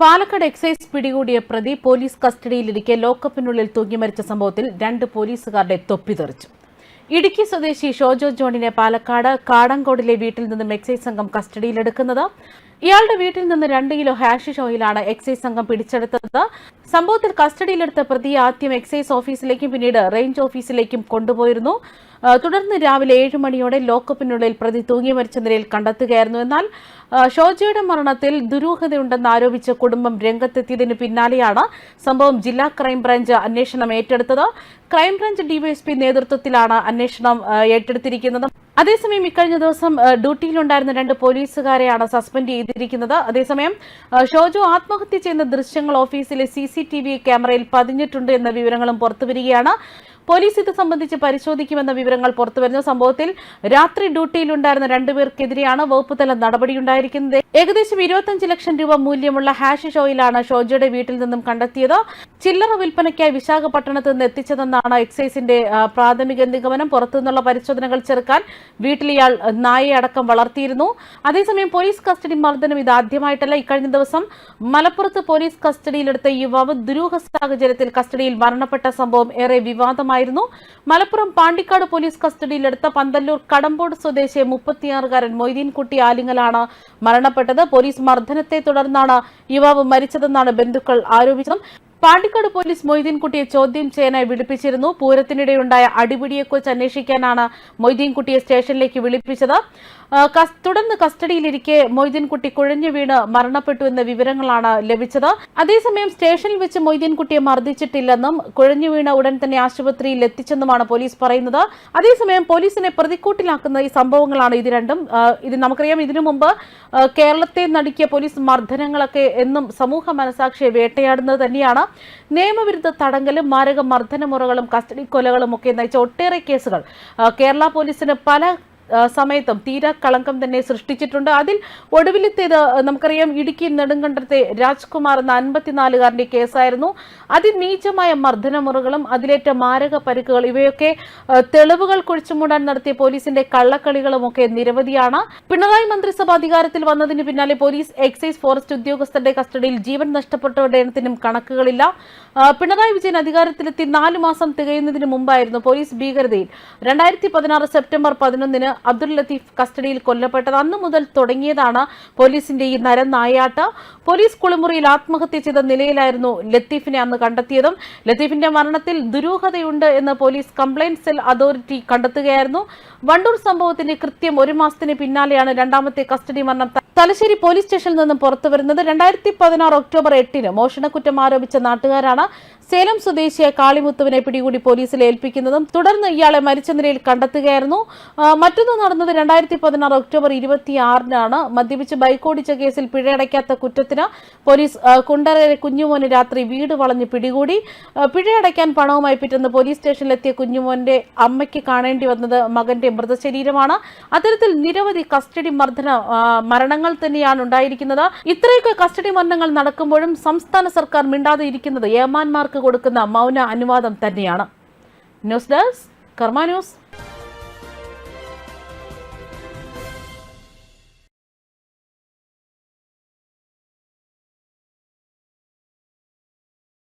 Palakkad excise പിടികൂടിയ പ്രതി police കസ്റ്റഡിയിലിരിക്കെ ലോക്കപ്പിനുള്ളിൽ തൂങ്ങി മരിച്ച സംഭവത്തിൽ രണ്ട് പോലീസുകാരുടെ തൊപ്പി തെറിച്ചു. ഇടുക്കി സ്വദേശി ഷോജോ ജോണിനെ പാലക്കാട് കാടങ്കോടിലെ വീട്ടിൽ നിന്നും എക്സൈസ് സംഘം കസ്റ്റഡിയിലെടുക്കുന്നത്. ഇയാളുടെ വീട്ടിൽ നിന്ന് രണ്ട് കിലോ ഹാഷിഷ് ഓയിലാണ് എക്സൈസ് സംഘം പിടിച്ചെടുത്തത്. സംഭവത്തിൽ കസ്റ്റഡിയിലെടുത്ത പ്രതി ആദ്യം എക്സൈസ് ഓഫീസിലേക്കും പിന്നീട് റേഞ്ച് ഓഫീസിലേക്കും കൊണ്ടുപോയിരുന്നു. തുടർന്ന് രാവിലെ ഏഴ് മണിയോടെ ലോക്കപ്പിനുള്ളിൽ പ്രതി തൂങ്ങി മരിച്ച നിലയിൽ കണ്ടെത്തുകയായിരുന്നു. എന്നാൽ ഷോജിയുടെ മരണത്തിൽ ദുരൂഹതയുണ്ടെന്ന് ആരോപിച്ച് കുടുംബം രംഗത്തെത്തിയതിന് പിന്നാലെയാണ് സംഭവം ജില്ലാ ക്രൈംബ്രാഞ്ച് അന്വേഷണം ഏറ്റെടുത്തത്. ക്രൈംബ്രാഞ്ച് ഡിവൈഎസ്പി നേതൃത്വത്തിലാണ് അന്വേഷണം ഏറ്റെടുത്തിരിക്കുന്നത്. അതേസമയം ഇക്കഴിഞ്ഞ ദിവസം ഡ്യൂട്ടിയിലുണ്ടായിരുന്ന രണ്ട് പോലീസുകാരെയാണ് സസ്പെൻഡ് ചെയ്തിരിക്കുന്നത്. അതേസമയം ഷോജു ആത്മഹത്യ ചെയ്യുന്ന ദൃശ്യങ്ങൾ ഓഫീസിലെ സി ക്യാമറയിൽ പതിഞ്ഞിട്ടുണ്ട് എന്ന വിവരങ്ങളും പുറത്തുവരികയാണ്. പോലീസ് ഇത് സംബന്ധിച്ച് പരിശോധിക്കുമെന്ന വിവരങ്ങൾ പുറത്തുവരുന്ന സംഭവത്തിൽ രാത്രി ഡ്യൂട്ടിയിലുണ്ടായിരുന്ന രണ്ടുപേർക്കെതിരെയാണ് വകുപ്പുതല നടപടിയുണ്ടായിരിക്കുന്നത്. ഏകദേശം ഇരുപത്തഞ്ച് ലക്ഷം രൂപ മൂല്യമുള്ള ഹാഷിഷ് ഓയിലാണ് ഷോജയുടെ വീട്ടിൽ നിന്നും കണ്ടെത്തിയത്. ചില്ലറ വിൽപ്പനയ്ക്കായി വിശാഖപട്ടണത്ത് നിന്ന് എത്തിച്ചതെന്നാണ് എക്സൈസിന്റെ പ്രാഥമിക നിഗമനം. പുറത്തുനിന്നുള്ള പരിശോധനകൾ ചെറുക്കാൻ വീട്ടിൽ ഇയാൾ അടക്കം വളർത്തിയിരുന്നു. അതേസമയം പോലീസ് കസ്റ്റഡി മർദ്ദനം ഇത് ആദ്യമായിട്ടല്ല. ഇക്കഴിഞ്ഞ ദിവസം മലപ്പുറത്ത് പോലീസ് കസ്റ്റഡിയിലെടുത്ത യുവാവ് ദുരൂഹ സാഹചര്യത്തിൽ കസ്റ്റഡിയിൽ മരണപ്പെട്ട സംഭവം ഏറെ വിവാദമായിരുന്നു. മലപ്പുറം പാണ്ടിക്കാട് പോലീസ് കസ്റ്റഡിയിലെടുത്ത പന്തല്ലൂർ കടമ്പോട് സ്വദേശി മുപ്പത്തിയാറുകാരൻ മൊയ്തീൻകുട്ടി ആലിങ്ങലാണ് മരണപ്പെട്ടത്. പോലീസ് മർദ്ദനത്തെ തുടർന്നാണ് യുവാവ് മരിച്ചതെന്നാണ് ബന്ധുക്കൾ ആരോപിച്ചത്. പാണ്ടിക്കാട് പോലീസ് മൊയ്തീൻകുട്ടിയെ ചോദ്യം ചെയ്യാനായി വിളിപ്പിച്ചിരുന്നു. പൂരത്തിനിടെയുണ്ടായ അടിപിടിയെക്കുറിച്ച് അന്വേഷിക്കാനാണ് മൊയ്തീൻകുട്ടിയെ സ്റ്റേഷനിലേക്ക് വിളിപ്പിച്ചത്. തുടർന്ന് കസ്റ്റഡിയിലിരിക്കെ മൊയ്തീൻകുട്ടി കുഴഞ്ഞു വീണ് മരണപ്പെട്ടു എന്ന വിവരങ്ങളാണ് ലഭിച്ചത്. അതേസമയം സ്റ്റേഷനിൽ വെച്ച് മൊയ്തീൻകുട്ടിയെ മർദ്ദിച്ചിട്ടില്ലെന്നും കുഴഞ്ഞു വീണ ഉടൻ തന്നെ ആശുപത്രിയിൽ എത്തിച്ചെന്നുമാണ് പോലീസ് പറയുന്നത്. അതേസമയം പോലീസിനെ പ്രതിക്കൂട്ടിലാക്കുന്ന ഈ സംഭവങ്ങളാണ് ഇത് രണ്ടും. ഇത് നമുക്കറിയാം ഇതിനു മുമ്പ് കേരളത്തെ നടുക്കിയ പോലീസ് മർദ്ദനങ്ങളൊക്കെ എന്നും സമൂഹ മനസാക്ഷിയെ വേട്ടയാടുന്നത് തന്നെയാണ്. നിയമവിരുദ്ധ തടങ്കലും മാരക മർദ്ദനമുറകളും കസ്റ്റഡി കൊലകളും ഒക്കെ നയിച്ച ഒട്ടേറെ കേസുകൾ. കേരള പോലീസിന് പല സമയത്തും തീരാ കളങ്കം തന്നെ സൃഷ്ടിച്ചിട്ടുണ്ട്. അതിൽ ഒടുവിലത്തേത് നമുക്കറിയാം ഇടുക്കി നെടുങ്കണ്ടത്തെ രാജ്കുമാർ എന്ന അൻപത്തിനാലുകാരന്റെ കേസായിരുന്നു. അതിനീചമായ മർദ്ദനമുറകളും അതിലേറ്റ മാരക പരിക്കുകൾ ഇവയൊക്കെ തെളിവുകൾ കുഴിച്ചുമൂടാൻ നടത്തിയ പോലീസിന്റെ കള്ളക്കളികളും ഒക്കെ നിരവധിയാണ്. പിണറായി മന്ത്രിസഭ അധികാരത്തിൽ വന്നതിന് പിന്നാലെ പോലീസ് എക്സൈസ് ഫോറസ്റ്റ് ഉദ്യോഗസ്ഥരുടെ കസ്റ്റഡിയിൽ ജീവൻ നഷ്ടപ്പെട്ടവരുടെ എണ്ണത്തിനും കണക്കുകളില്ല. പിണറായി വിജയൻ അധികാരത്തിലെത്തി നാലു മാസം തികയുന്നതിന് മുമ്പായിരുന്നു പോലീസ് ഭീകരതയിൽ. രണ്ടായിരത്തി പതിനാറ് സെപ്റ്റംബർ പതിനൊന്നിന് അബ്ദുൽ ലത്തീഫ് കസ്റ്റഡിയിൽ കൊല്ലപ്പെട്ടത്. അന്നു മുതൽ തുടങ്ങിയതാണ് പോലീസിന്റെ ഈ നരനായാട്ട് പോലീസ് കുളിമുറിയിൽ ആത്മഹത്യ ചെയ്ത നിലയിലായിരുന്നു ലത്തീഫിനെ അന്ന് കണ്ടെത്തിയതും. ലത്തീഫിന്റെ മരണത്തിൽ ദുരൂഹതയുണ്ട് എന്ന് പോലീസ് കംപ്ലൈന്റ് സെൽ അതോറിറ്റി കണ്ടെത്തുകയായിരുന്നു. വണ്ടൂർ സംഭവത്തിന്റെ കൃത്യം ഒരു മാസത്തിന് പിന്നാലെയാണ് രണ്ടാമത്തെ കസ്റ്റഡി മരണം. തലശ്ശേരി പോലീസ് സ്റ്റേഷനിൽ നിന്നും പുറത്തുവരുന്നത് രണ്ടായിരത്തി പതിനാറ് ഒക്ടോബർ എട്ടിന് മോഷണക്കുറ്റം ആരോപിച്ച നാട്ടുകാരാണ്. സേലം സ്വദേശിയായ കാളിമുത്തുവിനെ പിടികൂടി പോലീസിൽ ഏൽപ്പിക്കുന്നതും തുടർന്ന് ഇയാളെ മരിച്ച നിലയിൽ കണ്ടെത്തുകയായിരുന്നു. മറ്റൊന്ന് നടന്നത് രണ്ടായിരത്തി പതിനാറ് ഒക്ടോബർ ഇരുപത്തിയാറിനാണ്. മദ്യപിച്ച് ബൈക്ക് ഓടിച്ച കേസിൽ പിഴയടയ്ക്കാത്ത കുറ്റത്തിന് പോലീസ് കുണ്ടറയിലെ കുഞ്ഞുമോന് രാത്രി വീട് വളഞ്ഞ് പിടികൂടി. പിഴയടയ്ക്കാൻ പണവുമായി പിറ്റെന്ന് പോലീസ് സ്റ്റേഷനിലെത്തിയ കുഞ്ഞുമോന്റെ അമ്മയ്ക്ക് കാണേണ്ടി വന്നത് മകന്റെ മൃതശരീരമാണ്. അത്തരത്തിൽ നിരവധി കസ്റ്റഡി മർദ്ദന മരണങ്ങൾ തന്നെയാണ് ഉണ്ടായിരിക്കുന്നത്. ഇത്രയൊക്കെ കസ്റ്റഡി മരണങ്ങൾ നടക്കുമ്പോഴും സംസ്ഥാന സർക്കാർ മിണ്ടാതെ ഇരിക്കുന്നത് ഏമാന്മാർക്ക് കൊടുക്കുന്ന മൗന അനുവാദം തന്നെയാണ്. News desk Karma news.